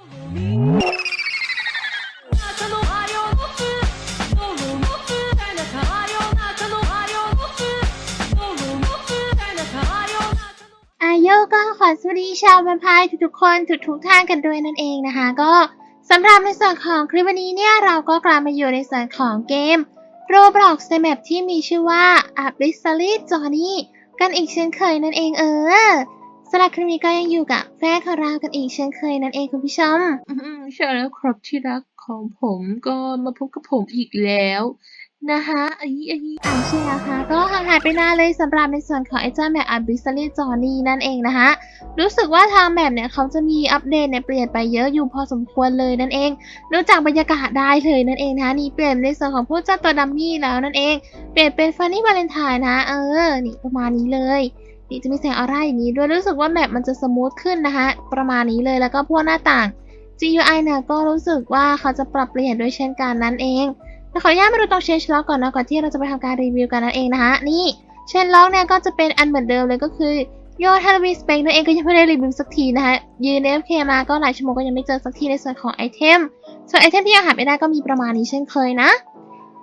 อาโยก็ขอสวัสดีชาวแวมไพร์ทุกๆคนทุกๆท่านกันด้วยนั่นเองนะคะ ก็สำหรับในส่วนของคลิปวันนี้เนี่ยเราก็กลับมาอยู่ในส่วนของเกม Roblox ในแมปที่มีชื่อว่า a b i s s a l y Journey กันอีกเช่นเคยนั่นเองเออ สำหรับคลิปนี้ก็ยังอยู่กับแฟนของเรากันอีกเช่นเคยนั่นเองคุณผู้ชมใช่แล้วครับที่รักของผมก็มาพบกับผมอีกแล้วนะคะไอ้ไอ้อ่าใช่แล้วค่ะก็ห่างหายไปนานเลยสำหรับในส่วนของไอ้เจ้าแมปอั b i s s a l y Journey นั่นเองนะคะรู้สึกว่าทางแมปเนี่ยเขาจะมีอัปเดตเนี่ยเปลี่ยนไปเยอะอยู่พอสมควรเลยนั่นเองดูจากบรรยากาศได้เลยนั่นเองนะคะนี่เปลี่ยนในส่วนของผู้เจ้าตัวดัมมี่แล้วนั่นเอง เปลี่ยนเป็นฟันนี่วาเลนไทน์นะ เออ นี่ประมาณนี้เลย นี่จะมีแสงออร่าอย่างนี้ด้วยรู้สึกว่าแมปมันจะสมูทขึ้นนะคะประมาณนี้เลยแล้วก็พวกหน้าต่าง GUI เนี่ยก็รู้สึกว่าเขาจะปรับเปลี่ยนด้วยเช่นกันนั่นเองแต่ขออนุญาตมาดูตรง change log ก่อนนะก่อนที่เราจะไปทำการรีวิวกันนั่นเองนะคะนี่ change log เนี่ยก็จะเป็นอันเหมือนเดิมเลยก็คือยอด Halloween Spec นั่นเองก็ยังไม่ได้รีวิวสักทีนะคะยืน FK มาก็หลายชั่วโมงก็ยังไม่เจอสักทีในส่วนของไอเทมส่วนไอเทมที่ยังหาไม่ได้ก็มีประมาณนี้เช่นเคยนะ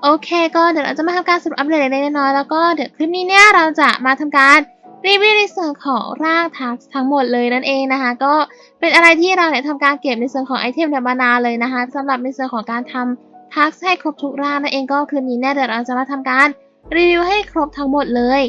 โอเค ก็เดี๋ยวเราจะมาทำการสรุปอัปเดตเล็กๆน้อยๆแล้วก็เดี๋ยวคลิปนี้เนี่ยเราจะมาทำการ รีวิวในส่วนของร่างทักทั้งหมดเลยนั่นเองนะคะ ก็เป็นอะไรที่เราเนี่ยทำการเก็บในส่วนของไอเทมเนี่ยมานานเลยนะคะสำหรับในส่วนของการทำทักให้ครบทุกร่างนั่นเองก็คลิปนี้เนี่ยเดี๋ยวเราจะมาทำการรีวิวให้ครบทั้งหมดเลย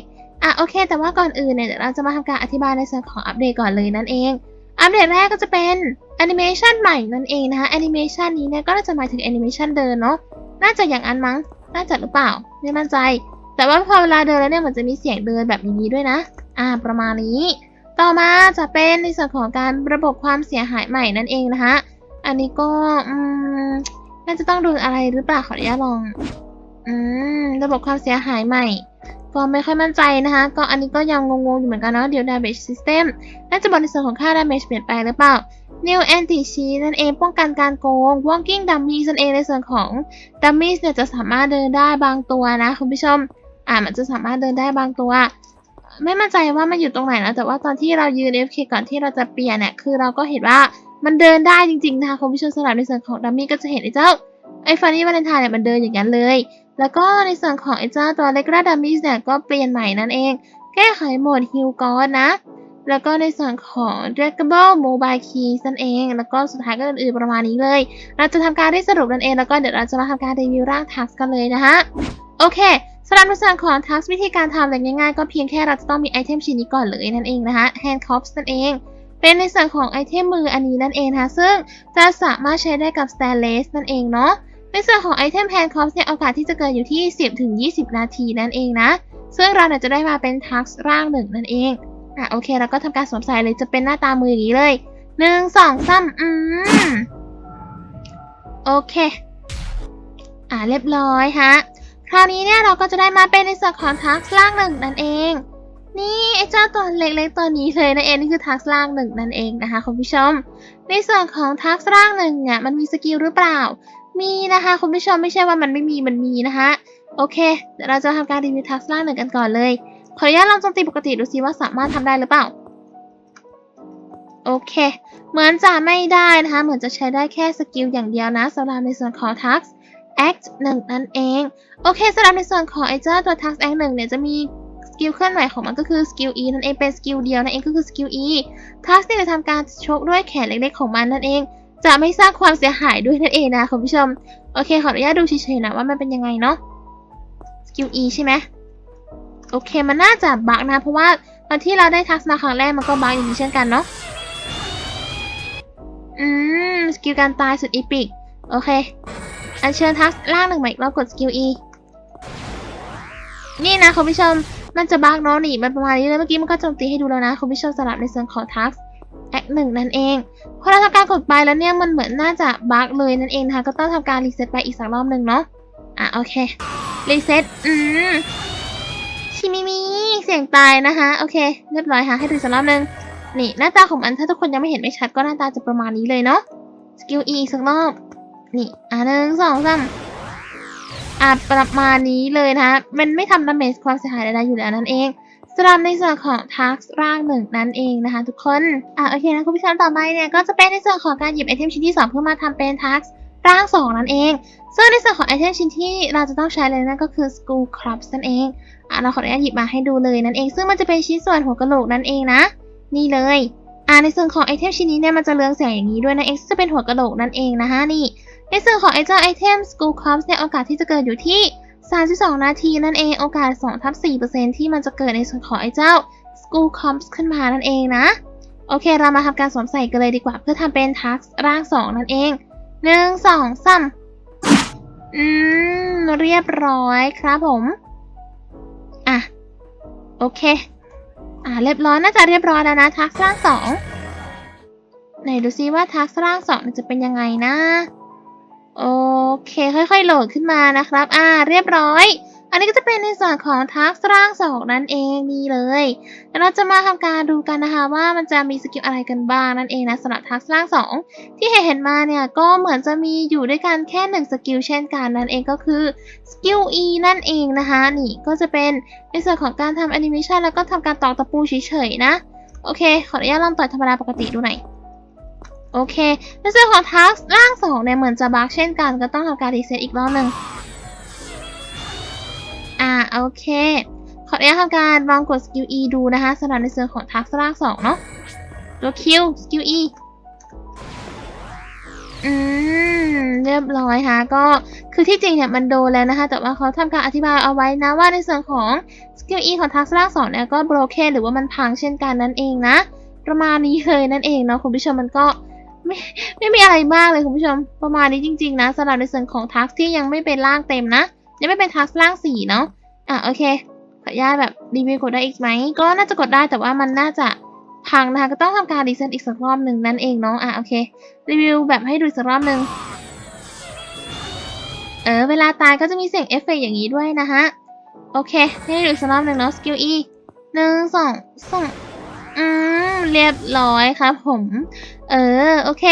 อะโอเค แต่ว่าก่อนอื่นเนี่ยเดี๋ยวเราจะมาทำการอธิบายในส่วนของอัปเดตก่อนเลยนั่นเองอัปเดตแรกก็จะเป็นแอนิเมชันใหม่นั่นเองนะคะแอนิเมชันนี้เนี่ยก็น่าจะหมายถึงแอนิเมชันเดินเนาะน่าจะอย่างนั้นมั้งน่าจะหรือเปล่าไม่มั่นใจ แต่ว่าพอเวลาเดินแล้วเนี่ยมันจะมีเสียงเดินแบบนี้ด้วยนะ อ่า ประมาณนี้ ต่อมาจะเป็นในส่วนของการระบบความเสียหายใหม่นั่นเองนะคะ อันนี้ก็อืมน่าจะต้องดูอะไรหรือเปล่าขออนุญาตลอง อืม ระบบความเสียหายใหม่ ก็ไม่ค่อยมั่นใจนะคะ ก็อันนี้ก็ยังงงๆอยู่เหมือนกันเนาะเดี๋ยว damage system น่าจะบอกในส่วนของค่า damage เปลี่ยนไปหรือเปล่า New Anti Cheat นั่นเองป้องกันการโกง Walking Dummies นั่นเองในส่วนของ Dummies เนี่ยจะสามารถเดินได้บางตัวนะคุณผู้ชม อ่ามันจะสามารถเดินได้บางตัว ไม่มั่นใจว่ามันอยู่ตรงไหนนะแต่ว่าตอนที่เรายืน FK ก่อนที่เราจะเปลี่ยนเนี่ยคือเราก็เห็นว่ามันเดินได้จริงๆนะคะคุณผู้ชมสำหรับในส่วนของดัมมี่ก็จะเห็นไอ้เจ้าไอ้ฟันนี่วาเลนไทน์เนี่ยมันเดินอย่างนั้นเลย แล้วก็ในส่วนของไอ้เจ้าตัวเล็กราดัมมี่เนี่ยก็เปลี่ยนใหม่นั่นเอง แก้ไขโหมดฮิลกอนนะ แล้วก็ในส่วนของ Draggable Mobile Keys นั่นเอง แล้วก็สุดท้ายก็อื่นๆประมาณนี้เลย เราจะทำการได้สรุปนั่นเองแล้วก็เดี๋ยวเราจะมาทำการรีวิวร่างทักกันเลยนะคะ โอเคสำหรับในส่วนของทักวิธีการทำเลยง่ายๆ ก็เพียงแค่เราจะต้องมีไอเทมชิ้นนี้ก่อนเลยนั่นเองนะคะ Handcuffs นั่นเอง เป็นในส่วนของไอเทมมืออันนี้นั่นเองนะคะซึ่งจะสามารถใช้ได้กับ Stainless นั่นเองเนาะในส่วนของไอเทม Handcuffs เนี่ยโอกาสที่จะเกิดอยู่ที่ 10-20 นาทีนั่นเองนะ ซึ่งเราเนี่ยจะได้มาเป็นทักร่างหนึ่งนั่นเองอะโอเคแล้วก็ทำการสวมใส่เลยจะเป็นหน้าตามืออย่างนี้เลยหนึ่งสองสามอืมโอเค อะเรียบร้อยฮะ คราวนี้เนี่ยเราก็จะได้มาเป็นในส่วนของทักล่างหนึ่งนั่นเอง นี่ไอ้เจ้าตัวเล็กๆตัวนี้เลยนั่นเองนี่คือทักล่างหนึ่งนั่นเองนะคะคุณผู้ชม ในส่วนของทักล่างหนึ่งเนี่ยมันมีสกิลหรือเปล่า มีนะคะคุณผู้ชมไม่ใช่ว่ามันไม่มีมันมีนะคะโอเคเดี๋ยวเราจะทำการรีวิวทักล่างหนึ่งกันก่อนเลยขออนุญาตลองโจมตีปกติดูซิว่าสามารถทำได้หรือเปล่าโอเค เหมือนจะไม่ได้นะคะ เหมือนจะใช้ได้แค่สกิลอย่างเดียวนะสำหรับในส่วนของ Tax Act 1 นั่นเอง โอเคสำหรับในส่วนของไอเจ้าตัว Tax Act 1 เนี่ยจะมีสกิลเคลื่อนไหวของมันก็คือสกิล E นั่นเองเป็นสกิลเดียวนั่นเองก็คือสกิล E Tax เนี่ยจะทำการชกด้วยแขนเล็กๆของมันนั่นเอง จะไม่สร้างความเสียหายด้วยนั่นเองนะคุณผู้ชม โอเคขออนุญาตดูเฉยๆนะว่ามันเป็นยังไงเนาะสกิล E ใช่ไหมโอเคมันน่าจะบักนะ เพราะว่าตอนที่เราได้ทักษะครั้งแรกมันก็บักอย่างนี้เช่นกันเนาะอืมสกิลการตายสุดอีพิกโอเค อันเชิญทักล่างหนึ่งใหม่เรากดสกิล E นี่นะคุณผู้ชมมันจะบักเนาะนี่มันประมาณนี้เลยเมื่อกี้มันก็โจมตีให้ดูแล้วนะคุณผู้ชมสลับในส่วนของทักแอคหนึ่งนั่นเองพอเราทำการกดไปแล้วเนี่ยมันเหมือนน่าจะบักเลยนั่นเองนะคะก็ต้องทำการรีเซ็ตไปอีกสักรอบหนึ่งเนาะอะโอเครีเซ็ตอืมชิมิมิเสียงตายนะคะโอเค เรียบร้อยค่ะให้ดูสักรอบหนึ่งนี่หน้าตาของมันถ้าทุกคนยังไม่เห็นไม่ชัดก็หน้าตาจะประมาณนี้เลยเนาะสกิล E สักรอบ นี่อะหนึ่งสองสามอะประมาณนี้เลยนะ มันไม่ทำดาเมจความเสียหายใดๆอยู่แล้วนั่นเองสำหรับในส่วนของทักร่างหนึ่งนั่นเองนะคะทุกคน อะโอเคนะคุณผู้ชมต่อไปเนี่ยก็จะเป็นในส่วนของการหยิบไอเทมชิ้นที่สองเพื่อมาทำเป็นทักร่างสองนั่นเอง ซึ่งในส่วนของไอเทมชิ้นที่เราจะต้องใช้เลยนั่นก็คือ School Crops นั่นเอง อะเราขออนุญาตหยิบมาให้ดูเลยนั่นเอง ซึ่งมันจะเป็นชิ้นส่วนหัวกะโหลกนั่นเองนะ นี่เลย อ่าในส่วนของไอเทมชิ้นนี้เนี่ยมันจะเรืองแสงอย่างนี้ด้วยนะเองซึ่งจะเป็นหัวกะโหลกนั่นเองนะคะนี่ ในส่วนของไอเจ้าไอเทม School Crops เนี่ยโอกาสที่จะเกิดอยู่ที่ 32 นาทีนั่นเองโอกาส2ทับ4%ที่มันจะเกิดในส่วนของไอเจ้า School Crops ขึ้นมานั่นเองนะ โอเคเรามาทำการสวมใส่กันเลยดีกว่าเพื่อทำเป็นทักร่าง 2 นั่นเองหนึ่งสองสามอืม เรียบร้อยครับผม อะ โอเค อะ เรียบร้อยน่าจะเรียบร้อยแล้วนะทักร่างสองไหนดูซิว่าทักร่างสองจะเป็นยังไงนะ โอเค ค่อยๆ โหลดขึ้นมานะครับ อ่า เรียบร้อย อันนี้ก็จะเป็นในส่วนของทักร่างสองนั่นเองนี่เลยแล้วเราจะมาทำการดูกันนะคะว่ามันจะมีสกิลอะไรกันบ้างนั่นเองนะสำหรับทักร่างสองที่เห็นมาเนี่ยก็เหมือนจะมีอยู่ด้วยกันแค่หนึ่งสกิลเช่นกันนั่นเองก็คือสกิล E นั่นเองนะคะนี่ก็จะเป็นในส่วนของการทำแอนิเมชันแล้วก็ทำการตอกตะปูเฉยๆนะ โอเค ขออนุญาตลองต่อยธรรมดาปกติดูหน่อย โอเคในส่วนของทักร่างสองเนี่ยเหมือนจะบักเช่นกันก็ต้องทำการรีเซ็ตอีกรอบหนึ่งอ่าโอเค ขออนุญาตทำการลองกดสกิล E ดูนะคะสำหรับในส่วนของทักร่างสองเนาะตัว Q สกิล E อืมเรียบร้อยค่ะ ก็คือที่จริงเนี่ยมันโดนแล้วนะคะ แต่ว่าเขาทำการอธิบายเอาไว้นะว่าในส่วนของสกิล E ของทักษะสองเนี่ยก็ broken หรือว่ามันพังเช่นกันนั่นเองนะ ประมาณนี้เลยนั่นเองเนาะคุณผู้ชมมันก็ ไม่ไม่มีอะไรมากเลยคุณผู้ชม ประมาณนี้จริงๆนะสำหรับในส่วนของทักที่ยังไม่เป็นร่างเต็มนะ ยังไม่เป็นทักร่างสีเนาะอะโอเคขออนุญาตแบบรีวิวกดได้อีกไหมก็น่าจะกดได้แต่ว่ามันน่าจะพังนะคะก็ต้องทำการรีเซ็ตอีกสักรอบหนึ่งนั่นเองเนาะอะโอเครีวิวแบบให้ดูสักรอบหนึ่งเออเวลาตายก็จะมีเสียงเอฟเฟกอย่างนี้ด้วยนะฮะโอเคให้ดูสักรอบหนึ่งเนาะสกิล E หนึ่งสองสองอืม เรียบร้อยครับผม เออ โอเค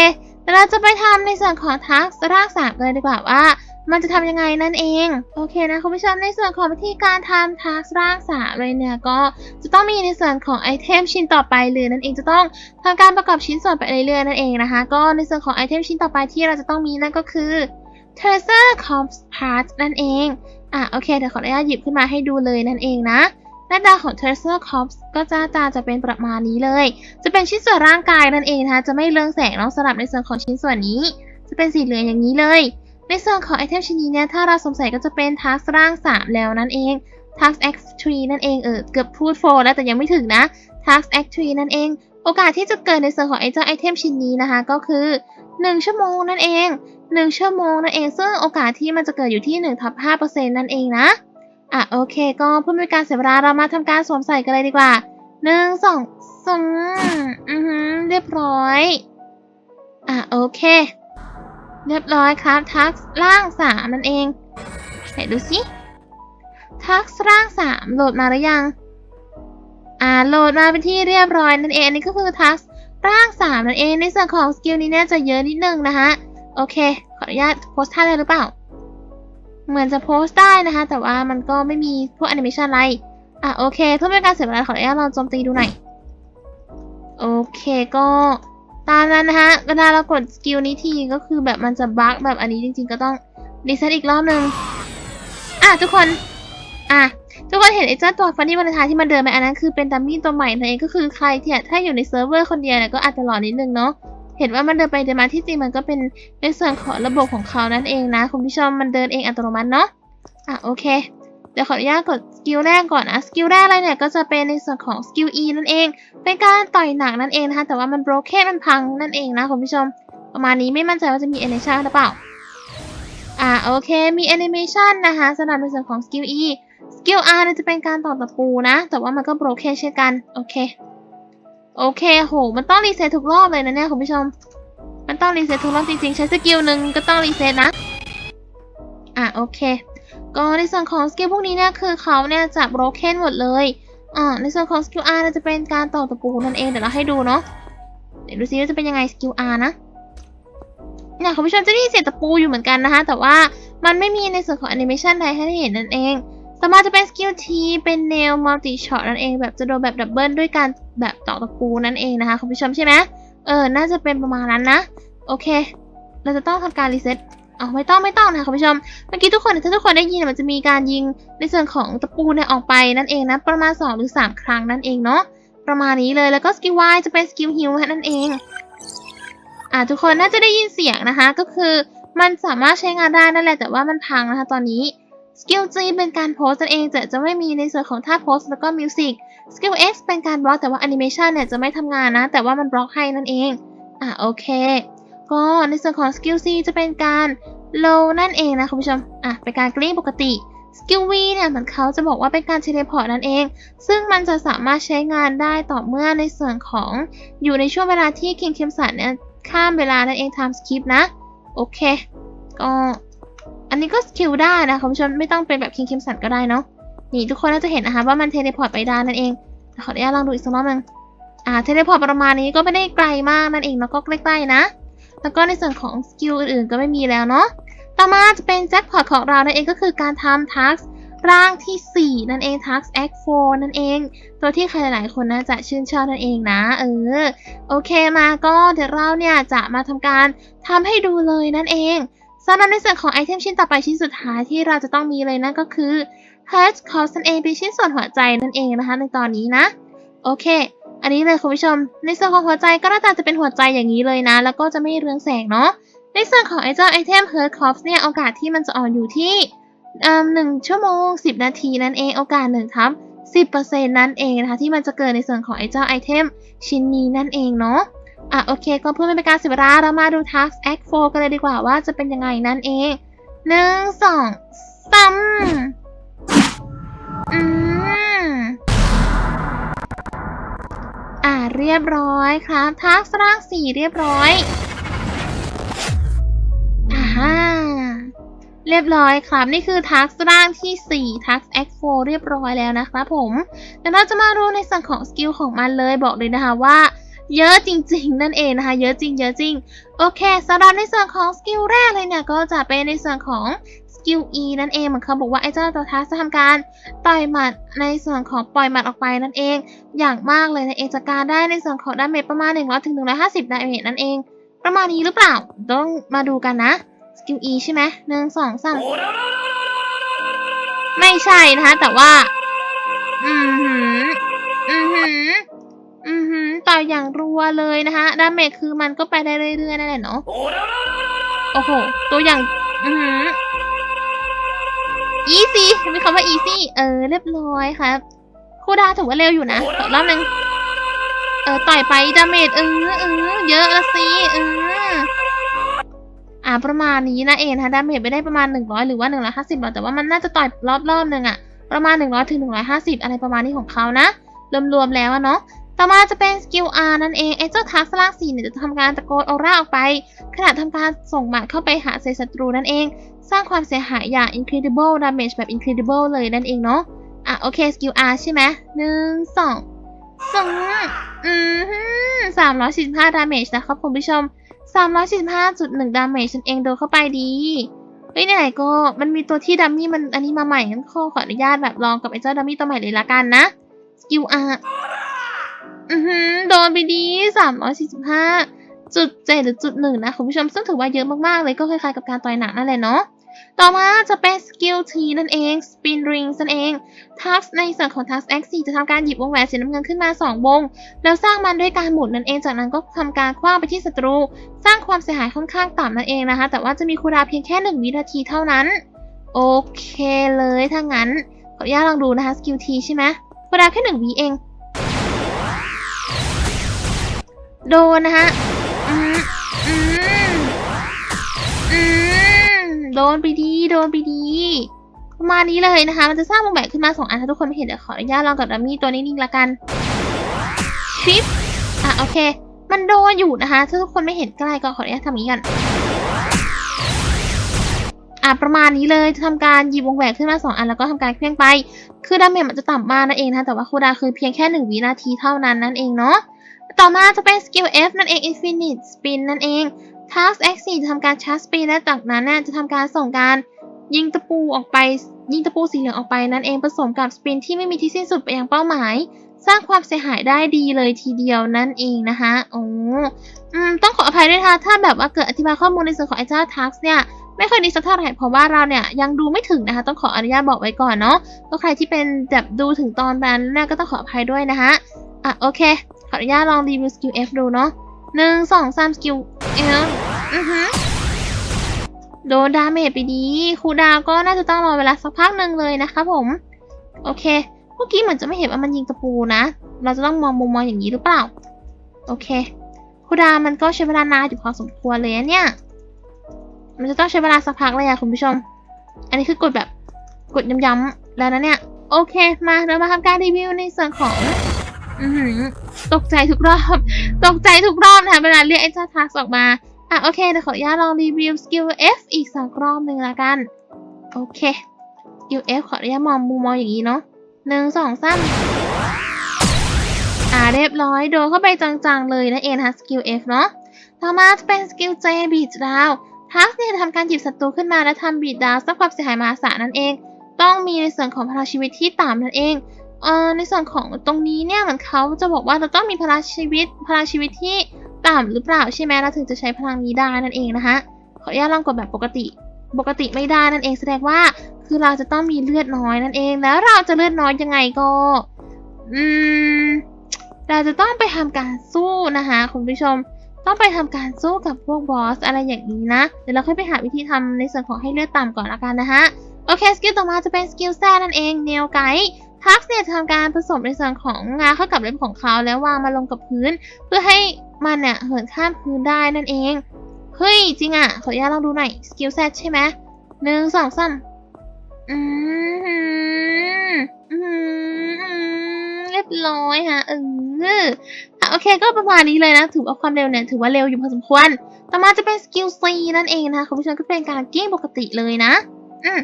แล้วเราจะไปทำในส่วนของทักษะรากสามกันเลยดีกว่าว่า มันจะทำยังไงนั่นเอง โอเคนะคุณผู้ชมในส่วนของวิธีการทำทักษะรากสามเลยเนี่ยก็จะต้องมีในส่วนของไอเทมชิ้นต่อไปเลยนั่นเองจะต้องทำการประกอบชิ้นส่วนไปเรื่อยๆนั่นเองนะคะ ก็ในส่วนของไอเทมชิ้นต่อไปที่เราจะต้องมีนั่นก็คือ Tracer Comps Part นั่นเองอะโอเคเดี๋ยวขออนุญาตหยิบขึ้นมาให้ดูเลยนั่นเองนะ หน้าตาของ Tracer Corps ก็จะตาจะเป็นประมาณนี้เลย จะเป็นชิ้นส่วนร่างกายนั่นเองนะคะจะไม่เรืองแสงเนาะสำหรับในส่วนของชิ้นส่วนนี้ จะเป็นสีเหลืองอย่างนี้เลย ในส่วนของไอเทมชิ้นนี้เนี่ยถ้าเราสงสัยก็จะเป็น Task ร่าง 3 แล้วนั่นเอง Task X3 นั่นเองเออเกือบพูด4แล้วแต่ยังไม่ถึงนะ Task X3 นั่นเอง โอกาสที่จะเกิดในส่วนของไอเจ้าไอเทมชิ้นนี้นะคะก็คือ 1 ชั่วโมงนั่นเอง 1 ชั่วโมงนั่นเอง ซึ่งโอกาสที่มันจะเกิดอยู่ที่1ทับ5%นั่นเองนะ อะโอเค ก็เพื่อไม่เป็นการเสียเวลาเรามาทำการสวมใส่กันเลยดีกว่าหนึ่งสองสองอือหือเรียบร้อย อะโอเค เรียบร้อยครับทักล่างสามนั่นเองไหนดูสิทักร่างสามโหลดมาหรือยัง อ่าโหลดมาเป็นที่เรียบร้อยนั่นเองอันนี่ก็คือทักร่างสามนั่นเองในส่วนของสกิลนี้เนี่ยจะเยอะนิดนึงนะคะโอเค ขออนุญาตโพสท่าได้หรือเปล่า เหมือนจะโพสต์ได้นะคะ แต่ว่ามันก็ไม่มีพวกแอนิเมชันอะไร อะโอเค เพื่อเป็นการเสียเวลาขออนุญาตลองโจมตีดูหน่อย โอเคก็ตามนั้นนะคะเวลาเรากดสกิลนี้ทีก็คือแบบมันจะบั๊กแบบอันนี้จริง ๆ ก็ต้องรีเซ็ตอีกรอบนึง อะทุกคน อะทุกคนเห็นไอ้เจ้าตัวฟันนี่วันทายที่มันเดินไปอันนั้นคือเป็นดัมมี่ตัวใหม่นั่นเองก็คือใครที่ถ้าอยู่ในเซิร์ฟเวอร์คนเดียวเนี่ยก็อาจจะหลอนนิดนึงเนาะ เห็นว่ามันเดินไปเดินมาที่จริงมันก็เป็นในส่วนของระบบของเขานั่นเองนะ คุณผู้ชมมันเดินเองอัตโนมัติเนาะอะโอเคเดี๋ยวขออนุญาตกดสกิลแรกก่อนนะสกิลแรกอะไรเนี่ยก็จะเป็นในส่วนของสกิล E นั่นเองเป็นการต่อยหนักนั่นเองนะคะแต่ว่ามัน broken มันพังนั่นเองนะคุณผู้ชม ประมาณนี้ไม่มั่นใจว่าจะมี animation หรือเปล่าอ่าโอเคมี animation นะคะสำหรับในส่วนของสกิล E สกิล R จะเป็นการต่อตะปูนะ แต่ว่ามันก็ broken เช่นกันโอเค โอเคโห มันต้องรีเซ็ตทุกรอบเลยนะเนี่ยคุณผู้ชม มันต้องรีเซ็ตทุกรอบจริงๆ ใช้สกิลหนึ่งก็ต้องรีเซ็ตนะ อะโอเค ก็ในส่วนของสกิลพวกนี้เนี่ยคือเขาเนี่ยจะ broken หมดเลย อ่าในส่วนของสกิล R เนี่ยจะเป็นการต่อตะปูนั่นเองเดี๋ยวเราให้ดูเนาะ เดี๋ยวดูซิว่าจะเป็นยังไงสกิล R นะเนี่ยคุณผู้ชมจะได้เสียตะปูอยู่เหมือนกันนะคะ แต่ว่ามันไม่มีในส่วนของแอนิเมชันใดให้เห็นนั่นเอง ต่อมาจะเป็นสกิล T เป็นแนวมัลติช็อตนั่นเองแบบจะโดนแบบดับเบิลด้วยการแบบตอกตะปูนั่นเองนะคะคุณผู้ชมใช่ไหมเออ น่าจะเป็นประมาณนั้นนะ โอเค เราจะต้องทำการรีเซ็ตอ๋อไม่ต้องไม่ต้องนะคะคุณผู้ชม เมื่อกี้ทุกคนถ้าทุกคนได้ยินมันจะมีการยิงในส่วนของตะปูเนี่ยออกไปนั่นเองนะ ประมาณ 2 หรือ 3 ครั้งนั่นเองเนาะประมาณนี้เลยแล้วก็สกิล Y จะเป็นสกิลฮิลนั่นเองอ่าทุกคนน่าจะได้ยินเสียงนะคะ ก็คือมันสามารถใช้งานได้นั่นแหละแต่ว่ามันพังนะคะ ตอนนี้ สกิล G เป็นการโพสต์เองแต่จะไม่มีในส่วนของท่าโพสต์แล้วก็มิวสิกสกิล X เป็นการบล็อกแต่ว่าแอนิเมชันเนี่ยจะไม่ทำงานนะ แต่ว่ามันบล็อกให้นั่นเอง อะโอเค ก็ในส่วนของสกิล C จะเป็นการ low นั่นเองนะคุณผู้ชม อะเป็นการกลิ้งปกติสกิล V เนี่ยเหมือนเขาจะบอกว่าเป็นการเทเลพอร์ตนั่นเอง ซึ่งมันจะสามารถใช้งานได้ต่อเมื่อในส่วนของอยู่ในช่วงเวลาที่คิงคิมสันเนี่ยข้ามเวลานั่นเอง time skip นะ โอเค ก็ อันนี้ก็สกิลได้นะคุณผู้ชมไม่ต้องเป็นแบบคิงคิมสันก็ได้เนาะนี่ทุกคนน่าจะเห็นนะคะว่ามันเทเลพอร์ตไปได้นั่นเองขออนุญาตลองดูอีกสักรอบหนึงอ่าเทเลพอร์ตประมาณนี้ก็ไม่ได้ไกลมากนั่นเองแล้วก็ใกล้ๆนะ แล้วก็ในส่วนของสกิลอื่นๆก็ไม่มีแล้วเนาะต่อมาจะเป็นแจ็คพอตของเรานั่นเองก็คือการทำทักร่างที่ 4 นั่นเองทัก Act 4นั่นเอง ตัวที่ใครหลายๆ คนน่าจะชื่นชอบนั่นเองนะ เออ โอเคมาก็เดี๋ยวเราเนี่ยจะมาทำการทำให้ดูเลยนั่นเอง สำหรับในส่วนของไอเทมชิ้นต่อไปชิ้นสุดท้ายที่เราจะต้องมีเลยนั่นก็คือ Heart Cause นั่นเองเป็นชิ้นส่วนหัวใจนั่นเองนะคะ ในตอนนี้นะ โอเค อันนี้เลยคุณผู้ชม ในส่วนของหัวใจก็หน่าตาจะเป็นหัวใจอย่างนี้เลยนะ แล้วก็จะไม่เรืองแสงเนาะในส่วนของไอเจ้าไอเทม Heart Corpse เนี่ยโอกาสที่มันจะออนอยู่ที่หนึ่งชั่วโมง 10 นาทีนั่นเองโอกาสหนึ่งทับ10%นั่นเองนะคะที่มันจะเกิดในส่วนของไอเจ้าไอเทมชิ้นนี้นั่นเองเนาะ อะโอเค ก็เพื่อไม่เป็นการเสียเวลาเรามาดู Task Act 4กันเลยดีกว่าว่าจะเป็นยังไงนั่นเองหนึ่งสองสามอืมอ่าเรียบร้อยครับทักษร่างสี่เรียบร้อยอ่าเรียบร้อยครับ นี่คือทักร่างที่4ทัก Act 4เรียบร้อยแล้วนะครับผมเดี๋ยวเราจะมาดูในส่วนของสกิลของมันเลยบอกเลยนะคะว่า เยอะจริงๆ นั่นเองนะคะ เยอะจริง เยอะจริง โอเคสำหรับในส่วนของสกิลแรกเลยเนี่ย ก็จะเป็นในส่วนของสกิล E นั่นเองเหมือนเขาบอกว่าไอ้เจ้าตัวทัสจะทำการต่อยหมัดในส่วนของปล่อยหมัดออกไปนั่นเอง อย่างมากเลยนะเองจากการได้ในส่วนของดาเมจประมาณ 100ถึง150 ดาเมจนั่นเอง ประมาณนี้หรือเปล่า ต้องมาดูกันนะ สกิล E ใช่ไหมหนึ่งสองสามไม่ใช่นะคะแต่ว่า อือหืออือหืออือหือ ต่อยอย่างรัวเลยนะคะดาเมจคือมันก็ไปได้เรื่อยๆนั่นแหละเนาะโอ้โห ตัวอย่างอืออ easy มีคำว่า easy เออ เรียบร้อยครับคูดาถือว่าเร็วอยู่นะรอบนึงเออต่อยไปดาเมจเออเออเยอะละสิเอออ่าประมาณนี้นะเองนะดาเมจไปได้ประมาณ 100 หรือว่า 150หรอแต่ว่ามันน่าจะต่อยรอบรอบๆหนึ่งอะประมาณ 100ถึง150 อะไรประมาณนี้ของเขานะ รวมๆแล้วเนาะ ต่อมาจะเป็นสกิล R นั่นเองไอ้เจ้าทักษะล่างสีเนี่ยจะทำการตะโกนออร่าออกไปขณะทำการส่งหมัดเข้าไปหาเซศัตรูนั่นเอง สร้างความเสียหายอย่าง incredible damage แบบ incredible เลยนั่นเองเนาะอะโอเคสกิล R ใช่ไหมหนึ่งสองสองอืมสามร้อยสี่สิบห้า damage นะครับคุณผู้ชมสามร้อยสี่สิบห้าจุดหนึ่ง damage ฉันเองโดนเข้าไปดีเฮ้ยไหนก็มันมีตัวที่ดัมมี่มันอันนี้มาใหม่งั้นขอขออนุญาตแบบลองกับไอ้เจ้าดัมมี่ตัวใหม่เลยละกันนะสกิล R อือหือโดนไปดีสามร้อยสี่สิบห้าจุดเจ็ดหรือจุดหนึ่งนะคุณผู้ชมซึ่งถือว่าเยอะมากๆเลยก็คล้ายๆกับการต่อยหนักนั่นแหละเนาะต่อมาจะเป็นสกิล T นั่นเอง Spin Ring นั่นเองทักในส่วนของทัก X 4 จะทำการหยิบวงแหวนสีน้ำเงินขึ้นมา 2 วง แล้วสร้างมันด้วยการหมุนนั่นเองจากนั้นก็ทำการคว้างไปที่ศัตรู สร้างความเสียหายค่อนข้างต่ำนั่นเองนะคะ แต่ว่าจะมีคูดาเพียงแค่ 1 วินาทีเท่านั้น โอเคเลยถ้างั้นขออนุญาตลองดูนะคะสกิล T ใช่ไหมคูดาแค่1วิเอง โดนนะคะอืมอืมอืมโดนไปดีโดนไปดีประมาณนี้เลยนะคะ มันจะสร้างวงแหวนขึ้นมาสองอันถ้าทุกคนไม่เห็นเดี๋ยวขออนุญาตลองกับดัมมี่ตัวนี้นิ่งๆละกันชิปอะโอเค มันโดนอยู่นะคะ ถ้าทุกคนไม่เห็นใกล้ก็ขออนุญาตทำอย่างนี้กันอะประมาณนี้เลยทำการหยิบวงแหวนขึ้นมาสองอันแล้วก็ทำการเคลื่อนไป คือดาเมจมันจะต่ำมากนั่นเองนะแต่ว่าคูดาคือเพียงแค่หนึ่งวินาทีเท่านั้นนั่นเองเนาะ ต่อมาจะเป็นสกิล F นั่นเอง Infinite Spin นั่นเอง Task X 4 จะทำการชาร์จสปีดและจากนั้นน่จะทำการส่งการยิงตะปูออกไป ยิงตะปูสีเหลืองออกไปนั่นเองผสมกับสปินที่ไม่มีที่สิ้นสุดไปยังเป้าหมาย สร้างความเสียหายได้ดีเลยทีเดียวนั่นเองนะคะโอ้อืมต้องขออภัยด้วยนะคะถ้าแบบว่าเกิดอธิบายข้อมูลในส่วนของไอเจ้าทักเนี่ยไม่ค่อยดีสักเท่าไหร่เพราะว่าเราเนี่ยยังดูไม่ถึงนะคะ ต้องขออนุญาตบอกไว้ก่อนเนาะก็ใครที่เป็นแบบดูถึงตอนนั้นแรกก็ต้องขออภัยด้วยนะคะอะโอเค ขออนุญาตลองรีวิวสกิล F ดูเนาะหนึ่งสองสามสกิล F อือฮึโดนดาเมจไปดีครูดาวก็น่าจะต้องรอเวลาสักพักหนึ่งเลยนะคะผม โอเคเมื่อกี้เหมือนจะไม่เห็นว่ามันยิงตะปูนะ เราจะต้องมองมุมมองอย่างนี้หรือเปล่า โอเคครูดามันก็ใช้เวลานานอยู่พอสมควรเลยเนี่ย มันจะต้องใช้เวลาสักพักเลยอะคุณผู้ชม อันนี้คือกดแบบกดย้ำๆแล้วนะเนี่ย โอเค มาเรามาทำการรีวิวในส่วนของ อือหือตกใจทุกรอบ ตกใจทุกรอบนะคะเวลาเรียกไอ้เจ้าทักออกมา อะโอเคเดี๋ยวขออนุญาตลองรีวิวสกิล F อีกสักรอบหนึ่งละกัน โอเคสกิล F ขออนุญาตมองมุมมองอย่างนี้เนาะหนึ่งสองสามอ่าเรียบร้อยโดนเข้าไปจังๆเลยนั่นเองนะคะสกิล F เนาะต่อมาจะเป็นสกิล J บีดดาวทักเนี่ยทำการหยิบศัตรูขึ้นมาและทำบีดดาวสร้างความเสียหายมหาศาลนั่นเอง ต้องมีในส่วนของพลังชีวิตที่ต่ำนั่นเอง ในส่วนของตรงนี้เนี่ยเหมือนเขาจะบอกว่าเราต้องมีพลังชีวิตพลังชีวิตที่ต่ำหรือเปล่าใช่ไหมเราถึงจะใช้พลังนี้ได้นั่นเองนะคะขออนุญาตลองกดแบบปกติ ปกติไม่ได้นั่นเองแสดงว่าคือเราจะต้องมีเลือดน้อยนั่นเองแล้วเราจะเลือดน้อยยังไงก็อืมเราจะต้องไปทำการสู้นะคะคุณผู้ชม ต้องไปทำการสู้กับพวกบอสอะไรอย่างนี้นะเดี๋ยวเราค่อยไปหาวิธีทำในส่วนของให้เลือดต่ำก่อนละกันนะคะโอเคสกิลต่อมาจะเป็นสกิลแซนั่นเองเนลไกด์ ทักเนี่ยทำการผสมในส่วนของงาเข้ากับเล็บของเขาแล้ววางมาลงกับพื้น เพื่อให้มันเนี่ยเหินข้ามพื้นได้นั่นเอง เฮ้ย จริงอะ ขออนุญาตลองดูหน่อยสกิลแซใช่ไหมหนึ่งสองสามอืมอืมอืมเรียบร้อยฮะเออโอเคก็ประมาณนี้เลยนะ ถือว่าความเร็วเนี่ยถือว่าเร็วอยู่พอสมควร ต่อมาจะเป็นสกิล C นั่นเองนะคะคุณผู้ชมก็เป็นการเกิ้งปกติเลยนะ อืม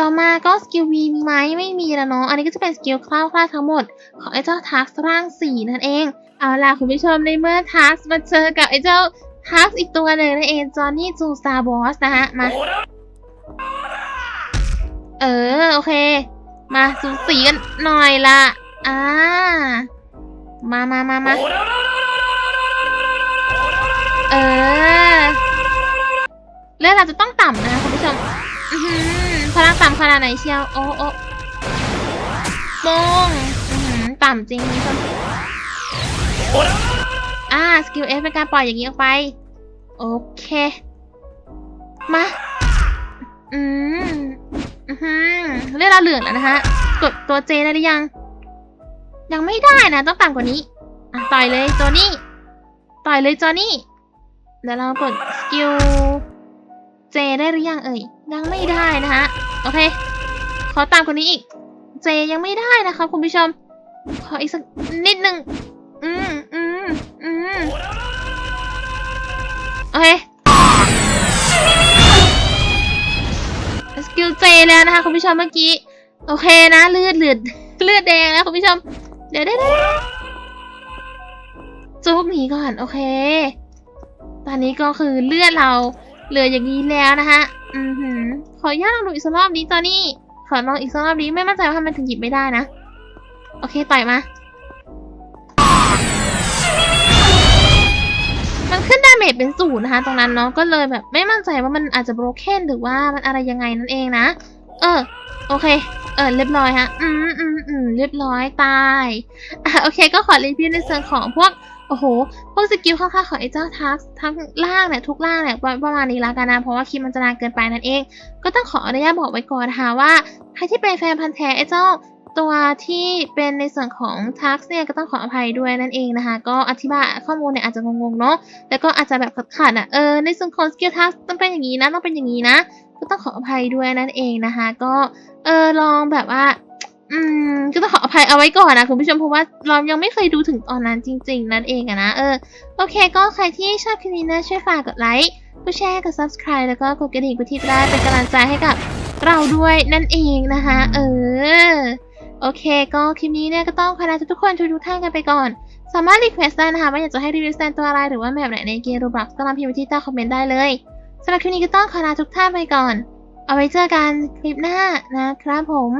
ต่อมาก็สกิล V มีไหมไม่มีแล้วเนาะ อันนี้ก็จะเป็นสกิลคร่าวๆทั้งหมด ของไอ้เจ้าทักร่างสีนั่นเอง เอาล่ะคุณผู้ชมในเมื่อทักมาเจอกับไอ้เจ้าทักอีกตัวหนึ่งนั่นเองจอห์นนี่จูซาบอสนะฮะ มา เออ โอเค มาสูสีกันหน่อยละอ่า มามามามาเออเลือดเราจะต้องต่ำนะคุณผู้ชม อื้อหือพลังต่ำขนาดไหนเชียว โอ้โอ้โป้งอื้อหือต่ำจริงคุณผู้ชมอ่า สกิลเอฟเป็นการปล่อยอย่างนี้ออกไป โอเค มา อืมอือหือเลือดเราเหลืองแล้วนะฮะกดตัวเจได้หรือยัง ยังไม่ได้นะ ต้องต่ำกว่านี้ อะ ต่อยเลยตัวนี้ ต่อยเลยจอนี่ เดี๋ยวเรากดสกิล เจได้หรือยังเอ่ยยังไม่ได้นะคะโอเค ขอตามคนนี้อีก เจยังไม่ได้นะคะคุณผู้ชม ขออีกสักนิดหนึ่งอืมอืมอืมโอเคสกิลเจแล้วนะคะคุณผู้ชมเมื่อกี้ โอเคนะเลือดเลือดเลือดแดงแล้วคุณผู้ชม เดี๋ยวได้ได้จุกหนีก่อน โอเค ตอนนี้ก็คือเลือดเรา เหลืออย่างนี้แล้วนะคะอือหือ ขออนุญาตลองดูอีกสักรอบนี้ตอนนี้ขอลองอีกสักรอบนี้ไม่มั่นใจว่าทำไมถึงหยิบไม่ได้นะ โอเคต่อยมา มันขึ้นดาเมจเป็นศูนย์นะคะ ตรงนั้นเนาะ ก็เลยแบบไม่มั่นใจว่ามันอาจจะ broken หรือว่ามันอะไรยังไงนั่นเองนะ เออ โอเค เออ เรียบร้อยฮะ อืมอืมอืมเรียบร้อยตาย อะ โอเค ก็ขอรีวิวในส่วนของพวก โอ้โห พวกสกิลข้างๆของไอ้เจ้าทักทั้งล่างเนี่ยทุกล่างเนี่ยประมาณนี้ละกันนะ เพราะว่าคลิปมันจะนานเกินไปนั่นเอง ก็ต้องขออนุญาตบอกไว้ก่อนนะคะว่าใครที่เป็นแฟนพันธ์แท้ไอ้เจ้าตัวที่เป็นในส่วนของทักเนี่ยก็ต้องขออภัยด้วยนั่นเองนะคะ ก็อธิบายข้อมูลเนี่ยอาจจะงงๆเนาะแล้วก็อาจจะแบบขัดๆอะเออในส่วนของสกิลทักต้องเป็นอย่างนี้นะต้องเป็นอย่างนี้นะ ก็ต้องขออภัยด้วยนั่นเองนะคะ ก็เออลองแบบว่า อืมก็ต้องขออภัยเอาไว้ก่อนนะคุณผู้ชมเพราะว่าเรายังไม่เคยดูถึงตอนนั้นจริง ๆ นั่นเองอะนะ เออ โอเค ก็ใครที่ชอบคลิปนี้นะช่วยฝากกดไลค์กดแชร์กด subscribe แล้วก็กดกระดิ่งกดทิปได้เป็นกำลังใจให้กับเราด้วยนั่นเองนะคะ เออ โอเค ก็คลิปนี้เนี่ยก็ต้องขอลาทุกคนทุกท่านกันไปก่อน สามารถรีเควสได้นะคะว่าอยากจะให้รีวิวแซนตัวอะไรหรือว่าแบบไหนในเกมรูบล็อกก็ลองพิมพ์ที่ใต้คอมเมนต์ได้เลยสำหรับคลิปนี้ก็ต้องขอลาทุกท่านไปก่อน เอาไว้เจอกันคลิปหน้านะครับผม